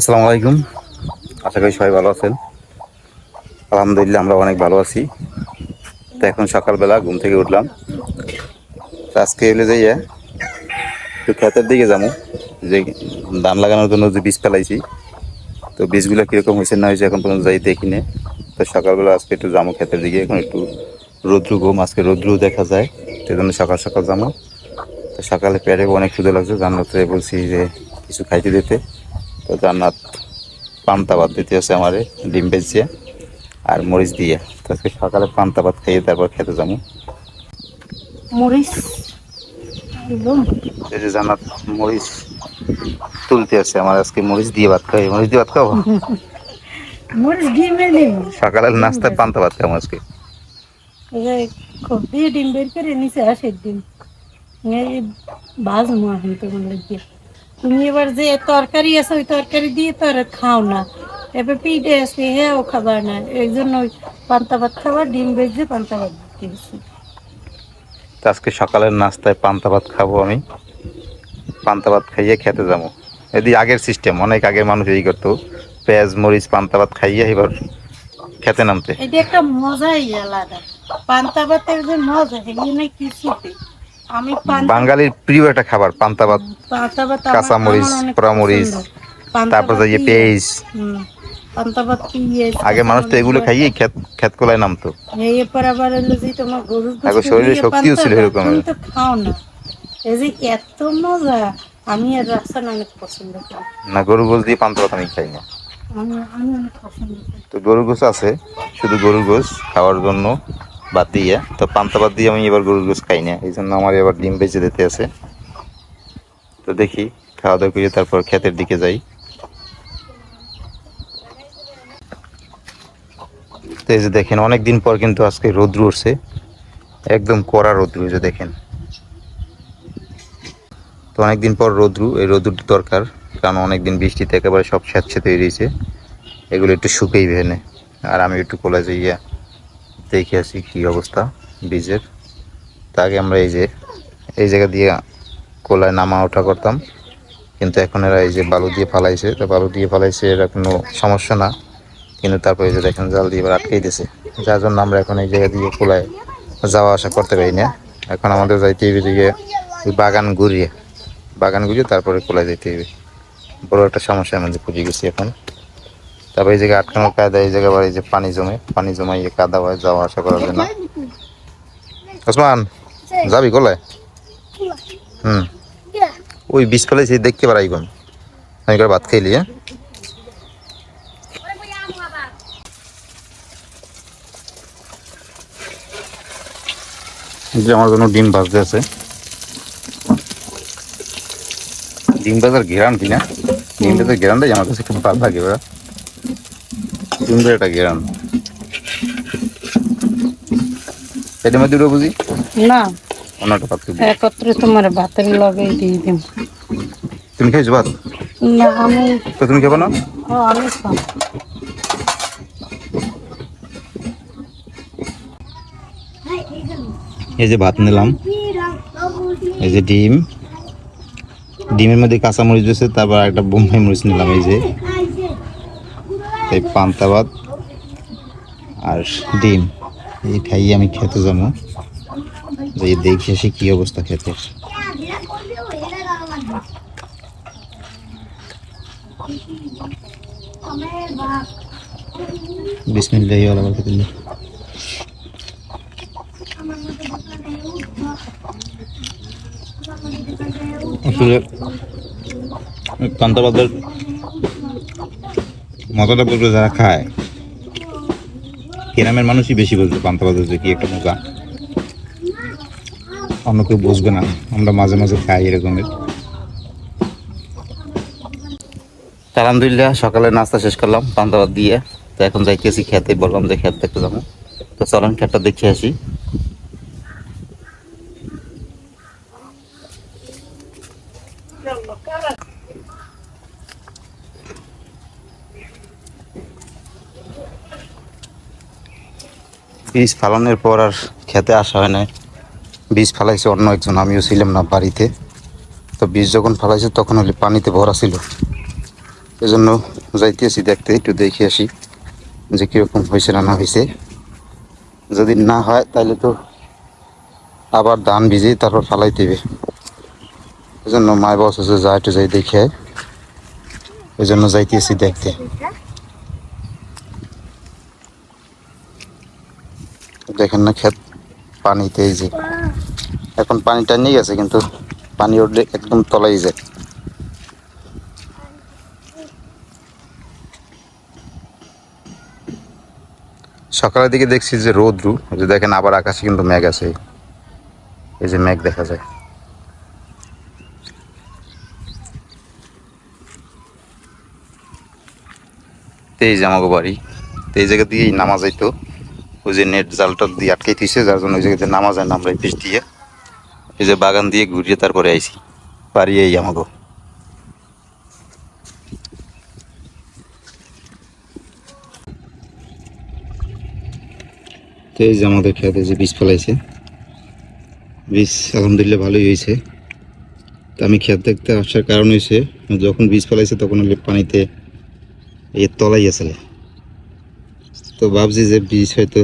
আসসালামু আলাইকুম। আশা করি সবাই ভালো আছেন। আলহামদুলিল্লাহ, আমরা অনেক ভালো আছি। তো এখন সকালবেলা ঘুম থেকে উঠলাম। আজকে এলে যাইয়া একটু ক্ষেতের দিকে যাব। যে ধান লাগানোর জন্য যে বীজ ফেলাইছি। তো বীজগুলো কীরকম হয়েছে না হয়েছে এখন পর্যন্ত যাই দেখি নে। তো সকালবেলা আজকে একটু যাব ক্ষেতের দিকে। এখন একটু রৌদ্র ঘুম, আজকে রৌদ্র দেখা যায়। সেই জন্য সকাল সকাল যাব। তো সকালে পেটে অনেক ক্ষুদে লাগছে। জান্নাতে বলছি যে কিছু খাইতে দিতে। তো জান্নাত পান্তা ভাত দিতে হচ্ছে আমারে ডিম বেজিয়ে আর মরিচ দিয়ে। তো আজকে সকালে পান্তা ভাত খাইয়ে তারপর খেতে যাব। মরিচ? এই যে জান্নাত মরিচ তুলতে আছে আমার আজকে মরিচ দিয়ে ভাত খাই। মরিচ দিয়ে ভাত খাব? মরিচ ডিমে নেব সকালের নাস্তায় পান্তা ভাত খাব আজকে। খুব দিয়ে ডিম বের করে নিচে আসে ডিম। এই বাজ এখন তোমার লাগিয়ে তুমি এবার যে তরকারি আছে ওই তরকারি দিয়ে তো আর খাও না। এবার পিঠে আছে হ্যাঁ ও খাবার না। এই জন্য ওই পান্তা ভাত খাবার ডিম বেজে পান্তা ভাত দিয়েছি। আজকে সকালের নাস্তায় পান্তা ভাত খাব আমি। পান্তা ভাত খাইয়ে খেতে যাব। এদি আগের সিস্টেম অনেক আগের মানুষ এই করতো। পেঁয়াজ মরিচ পান্তা ভাত খাইয়ে এবার খেতে নামতে। এটা একটা মজাই আলাদা। পান্তা ভাতের যে মজা এখানে কিছুতে বাঙালির প্রিয় একটা খাবার পান্তা ভাত কাঁচা মরিচ, পোড়া মরিচ, তারপর যে পেঁয়াজ। পান্তা ভাত আগে মানুষ তো এগুলো খাইয়ে খেত খেত কোলায় নামতো। আগে শরীরে শক্তিও ছিল তো খাও না। এই যে এত মজা আমি আর রাস্তান অনেক পছন্দ করি। না গরু গোস দিয়ে পান্তা ভাত আমি খাই না। আমি আমি অনেক পছন্দ করি। তো গরুর গোস আছে শুধু গরুর গোস খাওয়ার জন্য। বাদ দিয়ে, তো পান্তা ভাত দিয়ে আমি এবার গরুর গোস খাই না, এই জন্য আমার এবার ডিম বেঁচে দিতে আছে। তো দেখি, খাওয়া দাওয়া করে তারপর ক্ষেতের দিকে যাই। তো এই যে দেখেন অনেক দিন পর কিন্তু আজকে রৌদ্র উঠছে। একদম কড়া রৌদ্র যে দেখেন। তো অনেকদিন পর রৌদ্রু, এই রৌদ্রটি দরকার, কারণ অনেকদিন বৃষ্টিতে একেবারে সব স্যাঁতসে তৈরি হয়েছে এগুলো একটু শুকেই ভেনে আর আমি একটু কলেজে গিয়ে দেখে আসি কী অবস্থা বীজের। তাকে আমরা এই যে, এই জায়গা দিয়ে কোলায় নামা ওঠা করতাম। কিন্তু এখন এরা এই যে বালু দিয়ে ফালাইছে, তো বালু দিয়ে ফালাইছে এরা কোনো সমস্যা না। কিন্তু তারপরে এই যে দেখেন, জাল দিয়ে এবার আটকেই দিয়েছে। যার জন্য আমরা এখন এই জায়গা দিয়ে কোলায় যাওয়া আসা করতে পারি না। এখন আমাদের যাইতে হবে দিকে বাগান ঘুরিয়ে। বাগান ঘুরিয়ে তারপরে কোলায় যেতে হবে বড় একটা সমস্যা আমাদের পুজে গেছি এখন। তারপরে এই জায়গায় আটকানোর কায়দা এই জায়গায় আবার এই যে পানি জমে পানি জমে এই কাদা হয় যাওয়া আসা করার জন্য। ওসমান যাবি কোলায় হুম। ওই বিষ ফেলেছি দেখতে পারাই কোন? আমি করে ভাত খাইলি হ্যাঁ? যে আমার জন্য ডিম ভাজতে আছে। ডিম ভাজার ঘেরান কি না? ডিম ভাজার ঘেরানটাই আমার কাছে খুব ভালো লাগে ওরা ভাজার একটা ঘেরান এটার মধ্যে দুটো বুঝি? না। অন্যটা পাত্র একত্রে তোমার ভাতের লগে দিয়ে দিম। তুমি খেয়েছো ভাত? না আমি তো তুমি খেবো না? ও আমি এই যে ভাত নিলাম। এই যে ডিম। ডিমের মধ্যে কাঁচা মরিচ দিয়েছে তারপর একটা বোম্বাই মরিচ নিলাম এই যে। এই পান্তা ভাত আর ডিম, এই খাইয়ে আমি খেতে যাব। যে দেখি আসি কি অবস্থা খেতে। বিসমিল্লাহি আসলে পান্তা মজাটা বলবে যারা খায়। গ্রামের মানুষই বেশি বুঝবে পান্তা ভাতের যে কি একটা মজা অন্য কেউ বুঝবে না, আমরা মাঝে মাঝে খাই এরকমের। আলহামদুলিল্লাহ, সকালে নাস্তা শেষ করলাম, পান্তা ভাত দিয়ে। তো এখন যাইতেছি খেতে, বললাম যে খেতে দেখতে যাব। তো চলেন খেতটা দেখে আসি। বীজ ফালানোর পর আর খেতে আসা হয় না বীজ ফালাইছে অন্য একজন, আমিও ছিলাম না বাড়িতে। তো বীজ যখন ফালাইছে তখন হলে পানিতে ভরা ছিল। এজন্য যাইতেছি দেখতে, একটু দেখে আসি যে কীরকম হয়েছে না না হয়েছে। যদি না হয় তাহলে তো আবার ধান ভিজেই তারপর ফালাই দেবে এই জন্য মায় বস হচ্ছে যা একটু যাই দেখে। এই জন্য যাইতেছি দেখতে। দেখেন না ক্ষেত পানিতে এই যে। এখন পানিটা নিয়ে গেছে, কিন্তু পানি উঠলে একদম তলাই যায়। সকালের দিকে দেখছি যে রোদ্রু যে দেখেন আবার আকাশে কিন্তু মেঘ আছে। এই যে মেঘ দেখা যায়। তো এই যে আমাকে বাড়ি তো এই জায়গা দিয়েই নামা যাইতো ওই যে নেট জালটা দিয়ে আটকে দিয়েছে যার জন্য ওই জায়গাতে নামা যায় না, আমরা পিস দিয়ে। এই যে বাগান দিয়ে ঘুরিয়ে তারপরে আইছি। বাড়ি এই আমাকে এই যে আমাদের খেতে যে বীজ ফলাইছে। বীজ আলহামদুলিল্লাহ ভালোই হয়েছে তো আমি খেত দেখতে আসার কারণ হয়েছে যখন বীজ ফলাইছে তখন পানিতে এর তলাই আসলে তো ভাবছি যে বীজ হয়তো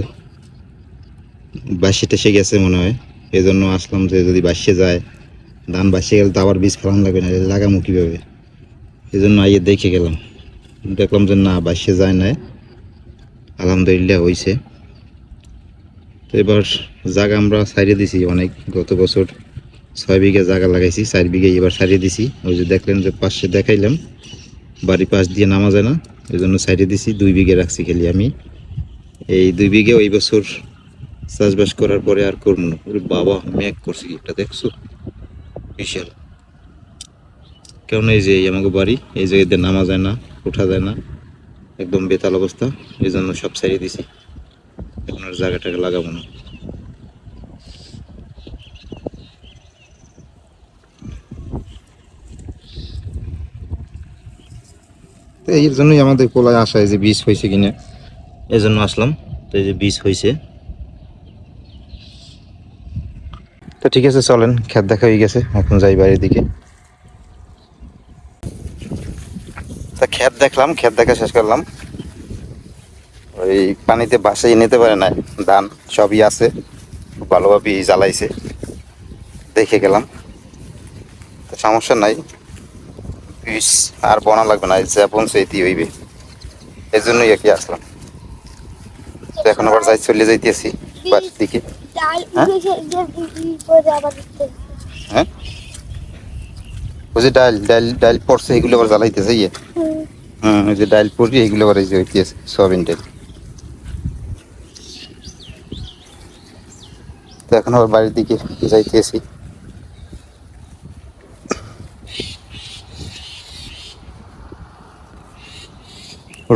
বাসি টেসে গেছে মনে হয়। এই জন্য আসলাম যে যদি বাসিয়ে যায়, ধান বাসিয়ে গেলে তো আবার বীজ ফেলানো লাগবে না, লাগামো কীভাবে? এই জন্য আইয়ে দেখে গেলাম। দেখলাম যে না বাসিয়ে যায় না আলহামদুলিল্লাহ হয়েছে তো এবার জায়গা আমরা সারিয়ে দিছি অনেক। গত বছর ছয় বিঘা জায়গা লাগাইছি, চার বিঘা এবার সারিয়ে দিছি। ওই যে দেখলেন যে পাশে দেখাইলাম বাড়ি পাশ দিয়ে নামা যায় না। এই জন্য সাইডে দিছি, দুই বিঘে রাখছি খালি আমি। এই দুই বিঘে ওই বছর চাষবাস করার পরে আর করব না। বাবা মেঘ করছি এটা দেখছ? বিশাল। কেমন এই যে আমাকে বাড়ি, এই জায়গাতে নামা যায় না, ওঠা যায় না। একদম বেতাল অবস্থা এই জন্য সব সারিয়ে দিছি। এখন আর জায়গাটাকে লাগাবো না। এই জন্যই আমাদের কোলায় এই যে বীজ হয়েছে কিনা। এই জন্য আসলাম। তো এই যে বীজ হয়েছে তো ঠিক আছে, চলেন, খেত দেখা হয়ে গেছে, এখন যাই বাড়ির দিকে। তা খেত দেখলাম, খেত দেখা শেষ করলাম। ওই পানিতে বাসাই নিতে পারে না ধান সবই আছে ভালোভাবে জ্বালাইছে, দেখে গেলাম। তো সমস্যা নাই পিস আর বনা লাগবে না যা বনছে এটি হইবে। এই জন্যই আর কি আসলাম। এখন আবার যাই চলে যাইতেছি বাড়ির দিকে। হ্যাঁ? হ্যাঁ? ওই যে ডাল ডাল ডাল পড়ছে এগুলো আবার জ্বালাইতেছে ইয়ে। হুম। ওই যে ডাল পড়ি এগুলো আবার এই যে হইতেছে সোয়াবিন ডাল। তো এখন আবার বাড়ির দিকে যাইতেছি।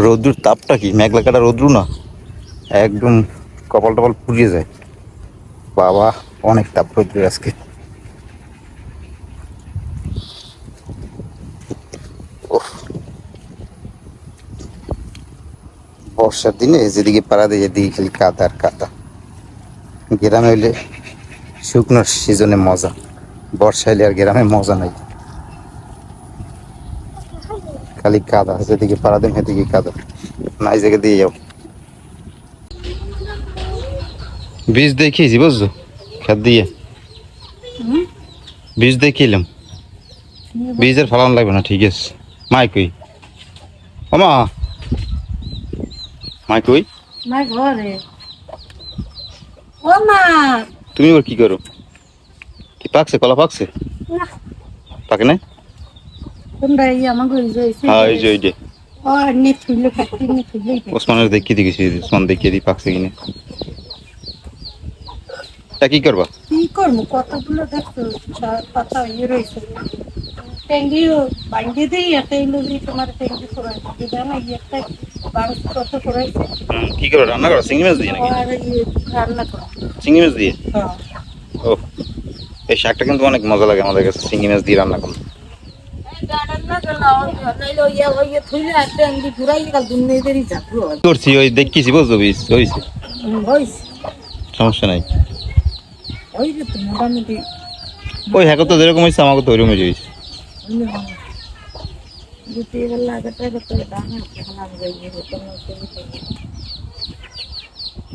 রৌদ্রুর তাপটা কি? মেঘলা কাটা রৌদ্রু না? একদম কপাল টপাল পুড়িয়ে যায়। বাবা, অনেক তাপ রৌদ্রের আজকে। বর্ষার দিনে যেদিকে পাড়া দেয় এদিকে খালি কাদা আর কাদা। গ্রামে হইলে শুকনোর সিজনে মজা। বর্ষা হইলে আর গ্রামে মজা নাই। খালি কাদা, যেদিকে পাড়া দেন সেদিকে কাদা। নাই জায়গা দিয়ে যাও। বীজ দেখিয়েছি বুঝছ? খেত দিয়ে? বীজ দেখিলাম। বীজের ফলন লাগবে না ঠিক আছে। মাই কই? ও মা! মাই কই? মা ঘরে। ও মা! তুমি ওর কি করো? কি পাকছে কলা পাকছে? পাকে না তোমরা এই আমার ঘরে যাইছে হ্যাঁ এই যে ওসমানের দেখিয়ে দিয়ে ওসমান দেখিয়ে দিই পাকছে কিনা। তা কি করব? কি করব? কতগুলো দেখছ? পাতা ইয়ে রয়েছে। ট্যাঙ্গিও বাঙ্গি দিই একটা দিয়ে তোমার ট্যাঙ্গি করাইছে দিদা না একটা বাংস কত করাইছে কি করো রান্না করো? চিংড়ি মাছ দিয়ে নাকি? আর ইয়ে রান্না করা। চিংড়ি মাছ দিয়ে? হ্যাঁ। ও এই শাকটা কিন্তু অনেক মজা লাগে আমাদের কাছে চিংড়ি মাছ দিয়ে রান্না করছি ওই দেখিছি বুঝছ বীজ হয়েছে সমস্যা নাই মোটামুটি ওই হ্যাঁ তো যেরকম হয়েছে আমাকে তো ওইরকমই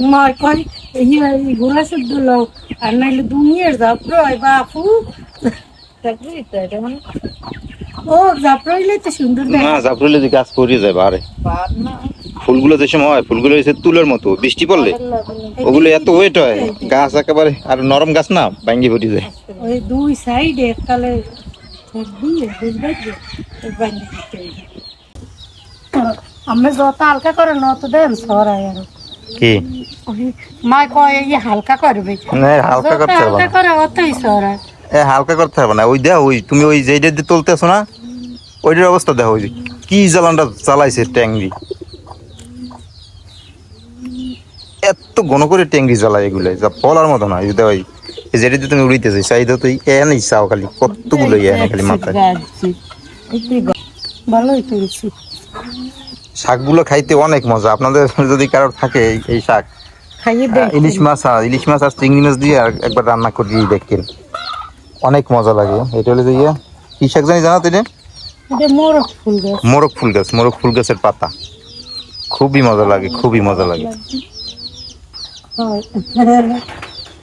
মার শুদ্ধ লোক আর নাইলে দুনিয়ার জাফরয় বাপু। চাকরি তো এটা মানে ও তো সুন্দর না যে গাছ পড়িয়ে যায় বারে না ফুলগুলো যে সময় হয় ফুলগুলো হচ্ছে তুলের মতো বৃষ্টি পড়লে? ওগুলো এত ওয়েট হয় গাছ একেবারে আর নরম গাছ না ভাঙ্গি পড়ে যায়। ওই দুই সাইডে আমি যত হালকা করে দেন সরাই আর। কি? মা কয় এই হালকা করবে। না হালকা করতে হবে হালকা করে অতই সরাই এ হালকা করতে হবে না ওই দেখ ওই তুমি ওই যেইটা দিয়ে তুলতেছো না ওইটার অবস্থা দেখো ওই কি জ্বালানটা চালাইছে ট্যাংরি। এত ঘন করে ট্যাংরি জ্বালায় এগুলো যা বলার মতো না। এই যে ওই যেটা তুমি উড়িতেছো চাহিদা তো এনে চাও খালি কতগুলো এনে খালি মাথায়। ভালোই তুলছি। শাকগুলো খাইতে অনেক মজা। আপনাদের যদি কারোর থাকে এই- শাক দেখ ইলিশ মাছ আর ইলিশ মাছ আর চিংড়ি মাছ দিয়ে আর একবার রান্না করে দেখেন। অনেক মজা লাগে। এটা হলে যে ইয়ে, কি শাক জানি জানা তো এটা এটা মোরগ ফুল গাছ। মোরগ ফুল গাছ মোরগ ফুল গাছের পাতা। খুবই মজা লাগে খুবই মজা লাগে। হয়।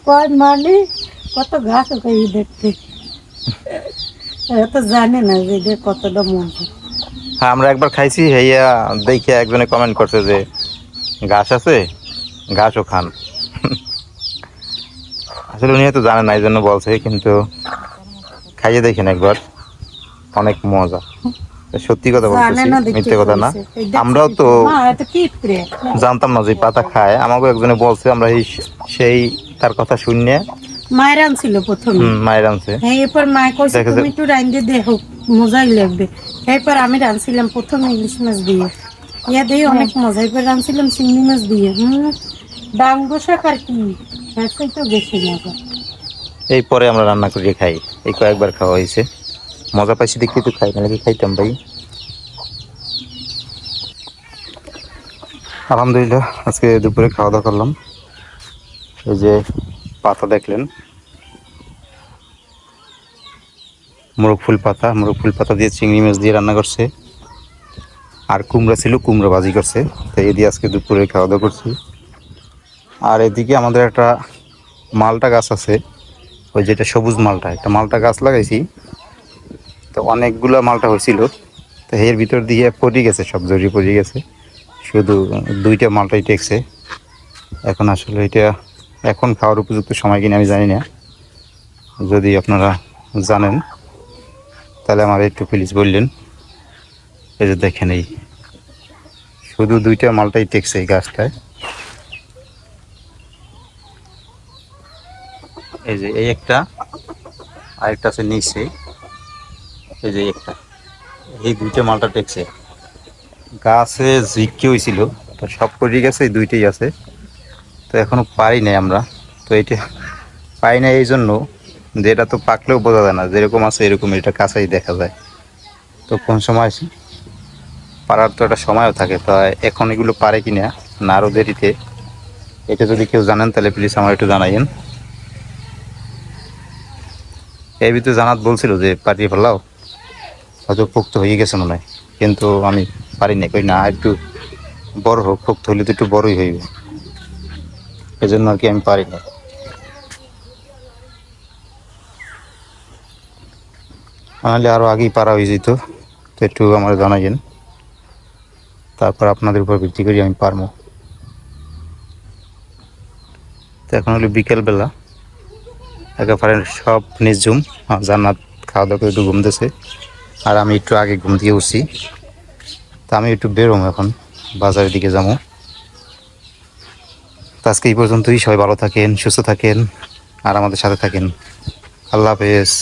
কয় মানে কত ঘাস দেখতে। তো জানে না যে কতটা মজা হ্যাঁ। আমরা একবার খাইছি হেয়া দেখে একজনে কমেন্ট করছে যে, ঘাস আছে? ঘাসও খান। আসলে উনি হয়তো জানে না এই জন্য বলছে, কিন্তু খাইয়ে দেখেন একবার। অনেক মজা। সত্যি কথা বলতেছি মিথ্যে কথা না। আমরাও তো মা, এটা কি প্রে জানতাম না যে পাতা খায়। আমাকে একজনে বলছে আমরা সেই তার কথা শুনে মায়ের আনছিল প্রথমে। মায়ের আনছে। হ্যাঁ এরপর মায় কইছে তুমি একটু রাইন্দে দেখো মজাই লাগবে। এরপর আমি রাঁধছিলাম প্রথমে ইলিশ মাছ দিয়ে। ইয়া দিয়ে অনেক মজা। এরপর রাঁধছিলাম চিংড়ি মাছ দিয়ে। হুম ডাঙ্গ শাক আর কি? তো বেশি মজা এই পরে আমরা রান্না করে খাই। এই কয়েকবার খাওয়া হয়েছে। মজা পাইছি দেখে তো খাই, নাহলে কি খাইতাম ভাই? আলহামদুলিল্লাহ, আজকে দুপুরে খাওয়া দাওয়া করলাম। এই যে পাতা দেখলেন। মোরগ ফুল পাতা, মোরগ ফুল পাতা দিয়ে চিংড়ি মাছ দিয়ে রান্না করছে। আর কুমড়া ছিল, কুমড়া ভাজি করছে। তো এই দিয়ে আজকে দুপুরে খাওয়া দাওয়া করছি। আর এদিকে আমাদের একটা মালটা গাছ আছে। ওই যেটা সবুজ মালটা, একটা মালটা গাছ লাগাইছি। তো অনেকগুলো মালটা হয়েছিল। তো এর ভিতর দিয়ে পড়ে গেছে, সব জড়িয়ে পড়ে গেছে। শুধু দুইটা মালটাই টেকছে। এখন আসলে এটা এখন খাওয়ার উপযুক্ত সময় কিনা আমি জানি না। যদি আপনারা জানেন, তাহলে আমার একটু প্লিজ বললেন। এই যে দেখেন এই, শুধু দুইটা মালটাই টেকছে এই গাছটায়। এই যে এই একটা, আরেকটা আছে নিচে। এই যে একটা, এই দুইটা মালটা টেকছে। গাছে জিকি হয়েছিল তো সব পড়ে গেছে এই দুইটাই আছে। তো এখনও পারি নাই আমরা। তো এটা পাই না এই জন্য, যে এটা তো পাকলেও বোঝা যায় না, যেরকম আছে এরকম এটা কাছেই দেখা যায়। তো কোন সময় পারার তো একটা সময়ও থাকে, তো এখন এগুলো পারে কি না আরও দেরিতে। এটা যদি কেউ জানেন তাহলে প্লিজ আমার একটু জানাইন এই ভিতরে জানাত বলছিল যে পাঠিয়ে ফেলাও। হয়তো পোক্ত হয়ে গেছে মনে হয়। কিন্তু আমি পারি না কই না, একটু বড় হোক পোক্ত হলে তো একটু বড়ই হইবে। এই জন্য আর কি আমি পারি না নাহলে আরও আগেই পারা হয়ে যেত। তো একটু আমার জানাইন তারপর আপনাদের উপর ভিত্তি করে আমি পারব। তো এখন হলো বিকেলবেলা। একেবারে সব আর জান্নাত খাওয়া দাওয়া করে একটু ঘুমতেছে। আর আমি একটু আগে ঘুম থেকে উঠছি। তা আমি একটু বেরোম এখন, বাজারের দিকে যাব। তো আজকে এই পর্যন্তই, সবাই ভালো থাকেন, সুস্থ থাকেন, আর আমাদের সাথে থাকেন। আল্লাহ হাফেজ।